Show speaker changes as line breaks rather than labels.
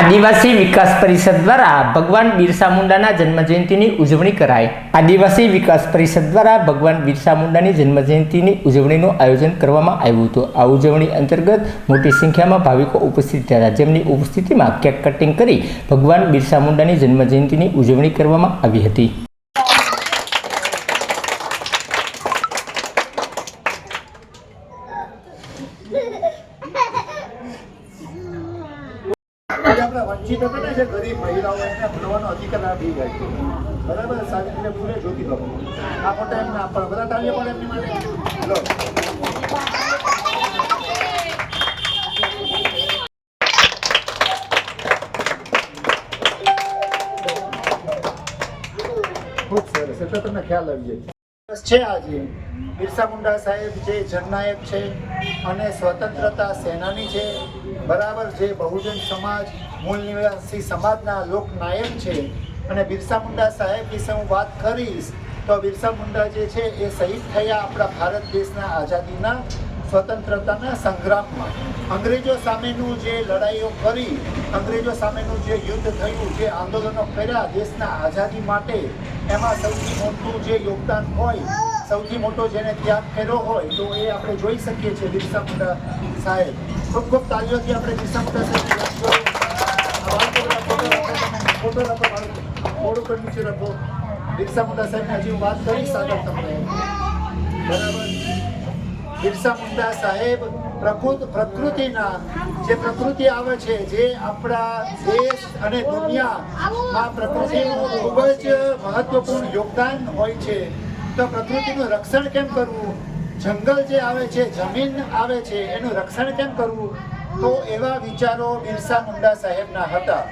આદિવાસી વિકાસ પરિષદ દ્વારા ભગવાન બિરસા મુંડાના જન્મજયંતિની ઉજવણી કરાઈ. આદિવાસી વિકાસ પરિષદ દ્વારા ભગવાન બિરસા મુંડાની જન્મજયંતિની ઉજવણીનું આયોજન કરવામાં આવ્યું હતું. આ ઉજવણી અંતર્ગત મોટી સંખ્યામાં ભાવિકો ઉપસ્થિત હતા. જેમની ઉપસ્થિતિમાં કેક કટિંગ કરી ભગવાન બિરસા મુંડાની જન્મજયંતિની ઉજવણી કરવામાં આવી હતી.
વંચિત ને જે ગરીબ મહિલાઓ એમને ભણવાનો અધિકાર આપી જાય. છે બરાબર? સારી રીતે પૂરે જોતી લો આ ફોટા એમને આપવા બધા તાળીઓ પણ એમની માટે. લો ખૂબ સરસ. એટલે તમને ખ્યાલ આવી જાય. છે આજે. બિરસા મુંડા સાહેબ જે જનનાયક છે અને સ્વતંત્રતા સેનાની છે. બરાબર જે બહુજન સમાજ, મૂળ નિવાસી સમાજના લોકનાયક છે. અને બિરસા મુંડા સાહેબ વિશે હું વાત કરીશ, તો બિરસા મુંડા જે છે એ શહીદ થયા આપણા ભારત દેશના આઝાદીના સ્વતંત્રતાના સંગ્રામમાં. અંગ્રેજો સામેનું જે લડાઈઓ કરી, અંગ્રેજો સામેનું જે યુદ્ધ થયું, જે આંદોલનો કર્યા દેશના આઝાદી માટે, એમાં સૌથી મોટું જે યોગદાન હોય સૌથી મોટો જેને ત્યાગ કર્યો હોય તો એ આપણે જોઈ શકીએ છીએ બિરસા મુંડા સાહેબ ખૂબ ખૂબ તાલીઓથી આપણે બિરસા મુંડા સાહેબ ફોટો રાખો મારું. થોડુંક જ નીચે રાખો બિરસા મુંડા સાહેબની હજી વાત કરીશ આગળ તમને બરાબર બિરસા મુંડા સાહેબ પ્રકૃત પ્રકૃતિના જે પ્રકૃતિ આવે છે જે આપણા દેશ અને દુનિયામાં પ્રકૃતિનું ખૂબ જ મહત્વપૂર્ણ યોગદાન હોય છે તો પ્રકૃતિનું રક્ષણ કેમ કરવું? જંગલ જે આવે છે, જમીન આવે છે, એનું રક્ષણ કેમ કરવું? તો એવા વિચારો બિરસા મુંડા સાહેબના હતા.